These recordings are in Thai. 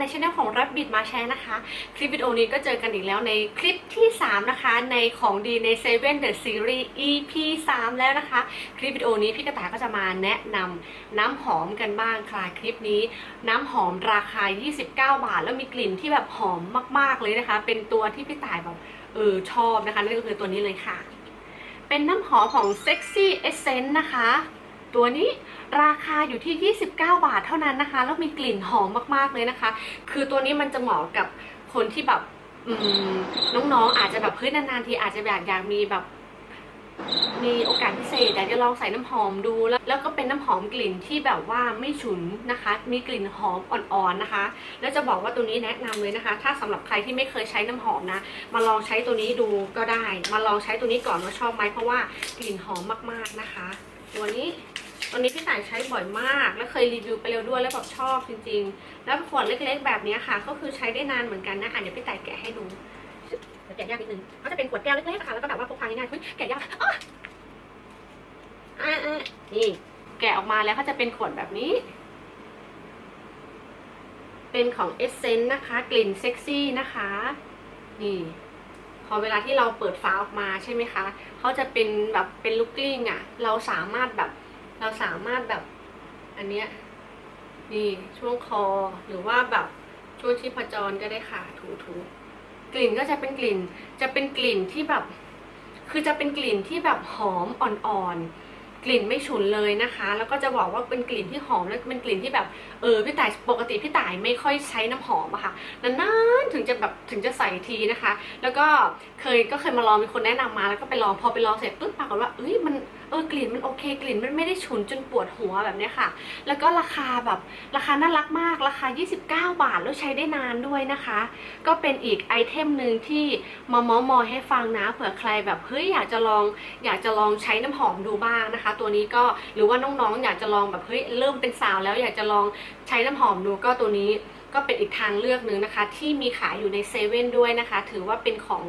ในช anel ของ Rabbit มาแชร์นะคะ คลิปวิดีโอนี้ก็เจอกันอีกแล้วในคลิปที่ 3 นะคะ ในของดีใน Seven The Series EP 3 แล้วนะคะ คลิปวิดีโอนี้พี่กระต่ายก็จะมาแนะนำน้ำหอมกันบ้างค่ะ คลิปนี้น้ำหอมราคา 29 บาท แล้วมีกลิ่นที่แบบหอมมากๆเลยนะคะ เป็นตัวที่พี่ต่ายแบบเออชอบนะคะนั่นก็คือตัวนี้เลยค่ะ เป็นน้ำหอมของ Sexy Essence นะคะ ตัวนี้ราคาอยู่ที่ 29 บาทเท่านั้นนะคะ แล้วมีกลิ่นหอมมากๆเลยนะคะ คือตัวนี้มันจะเหมาะกับคนที่แบบน้องๆ อาจจะแบบเฮ้ยนานๆทีอาจจะอยากอยากมีแบบมีโอกาสพิเศษอยากจะลองใส่น้ำหอมดูแล้ว แล้วก็เป็นน้ำหอมกลิ่นที่แบบว่าไม่ฉุนนะคะ มีกลิ่นหอมอ่อนๆนะคะ แล้วจะบอกว่าตัวนี้แนะนำเลยนะคะ ถ้าสำหรับใครที่ไม่เคยใช้น้ำหอมนะ มาลองใช้ตัวนี้ดูก็ได้ มาลองใช้ตัวนี้ก่อนว่าชอบไหมเพราะว่ากลิ่นหอมมากๆนะคะ ตัวนี้ ตัวนี้พี่ต่ายใช้บ่อยมาก แล้วเคยรีวิวไปแล้วด้วยแล้วแบบชอบจริง ๆ แล้วขวดเล็กๆแบบนี้ค่ะ ก็คือใช้ได้นานเหมือนกันนะอะเดี๋ยวพี่ต่ายแกะให้ดูแกะยากนิดนึงก็จะเป็นขวดแก้วเล็กๆอะค่ะแล้วก็แบบว่าพกพาง่ายๆเฮ้ยแกะยากอ๊ะอะอะนี่แกะออกมาแล้วก็จะเป็นขวดแบบนี้ เป็นของเอเซนต์นะคะ กลิ่นเซ็กซี่นะคะ นี่พอเวลาที่เราเปิดฝาออกมาใช่ไหมคะ เขาจะเป็นแบบเป็นลูกกลิ้งอะ่ะ เราสามารถแบบ เราสามารถแบบอันเนี้ยนี่ช่วงคอหรือว่าแบบช่วงชีพจรก็ได้ค่ะถูถูกลิ่นก็จะเป็นกลิ่น จะเป็นกลิ่นที่แบบ คือจะเป็นกลิ่นที่แบบหอมอ่อนๆ กลิ่นไม่ฉุนเลยนะคะ แล้วก็จะบอกว่าเป็นกลิ่นที่หอมแล้วเป็นกลิ่นที่แบบเออพี่ต่ายปกติพี่ต่ายไม่ค่อยใช้น้ำหอมอะค่ะนานๆถึงจะแบบถึงจะใส่ทีนะคะ แล้วก็เคยก็เคยมาลองมีคนแนะนำมาแล้วก็ไปลองพอไปลองเสร็จปุ๊บปรากฏว่าเอ้ยมันเออกลิ่นมันโอเค กลิ่นมันไม่ได้ฉุนจนปวดหัวแบบนี้ค่ะ แล้วก็ราคาแบบราคาน่ารักมากราคา 29 บาทแล้วใช้ได้นานด้วยนะคะ ก็เป็นอีกไอเทมหนึ่งที่มาเมอมอยให้ฟังนะเผื่อใครแบบเฮ้ยอยากจะลองอยากจะลองใช้น้ำหอมดูบ้างนะคะตัวนี้ก็หรือว่าน้องๆ อยากจะลองแบบเฮ้ยเริ่มเป็นสาวแล้วอยากจะลองใช้น้ำหอมดูก็ตัวนี้ก็เป็นอีกทางเลือกหนึ่งนะคะ ที่มีขายอยู่ในเซเว่นด้วยนะคะ ถือว่าเป็นของ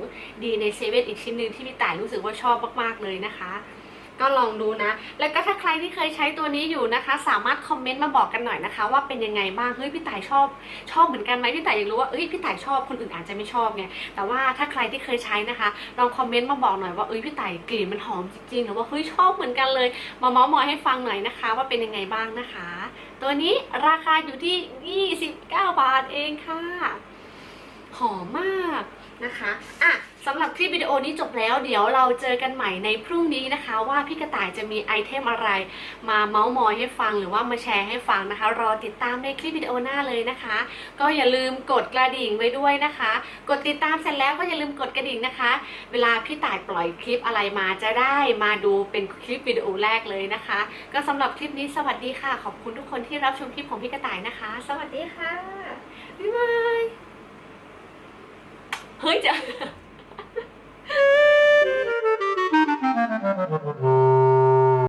ดีในเซเว่นอีกชิ้นหนึ่งที่พี่ต่ายรู้สึกว่าชอบมากๆเลยนะคะ ก็ลองดูนะ แล้วก็ถ้าใครที่เคยใช้ตัวนี้อยู่นะคะ สามารถคอมเมนต์มาบอกกันหน่อยนะคะ ว่าเป็นยังไงบ้างเฮ้ยพี่ต่ายชอบ ชอบเหมือนกันไหมพี่ต่ายอยากรู้ว่าเอ้ยพี่ต่ายชอบคนอื่นอาจจะไม่ชอบไงแต่ว่าถ้าใครที่เคยใช้นะคะลองคอมเมนต์มาบอกหน่อยว่าเอ้ยพี่ต่ายกลิ่นมันหอมจริงๆหรือว่าเฮ้ยชอบเหมือนกันเลยมาเมาส์มอยให้ฟังหน่อยนะคะ ว่าเป็นยังไงบ้างนะคะ ตัวนี้ราคาอยู่ที่ 29 บาทเองค่ะหอมมาก นะคะอะสำหรับคลิปวิดีโอนี้จบแล้วเดี๋ยวเราเจอกันใหม่ในพรุ่งนี้นะคะ ว่าพี่กระต่ายจะมีไอเทมอะไร มาเมาส์มอยให้ฟังหรือว่ามาแชร์ให้ฟังนะคะ รอติดตามในคลิปวิดีโอหน้าเลยนะคะ ก็อย่าลืมกดกระดิ่งไว้ด้วยนะคะ กดติดตามเสร็จแล้วก็อย่าลืมกดกระดิ่งนะคะ เวลาพี่ต่ายปล่อยคลิปอะไรมาจะได้มาดูเป็นคลิปวิดีโอแรกเลยนะคะ ก็สำหรับคลิปนี้สวัสดีค่ะ ขอบคุณทุกคนที่รับชมคลิปของพี่กระต่ายนะคะ สวัสดีค่ะบ๊ายบาย ほいじゃ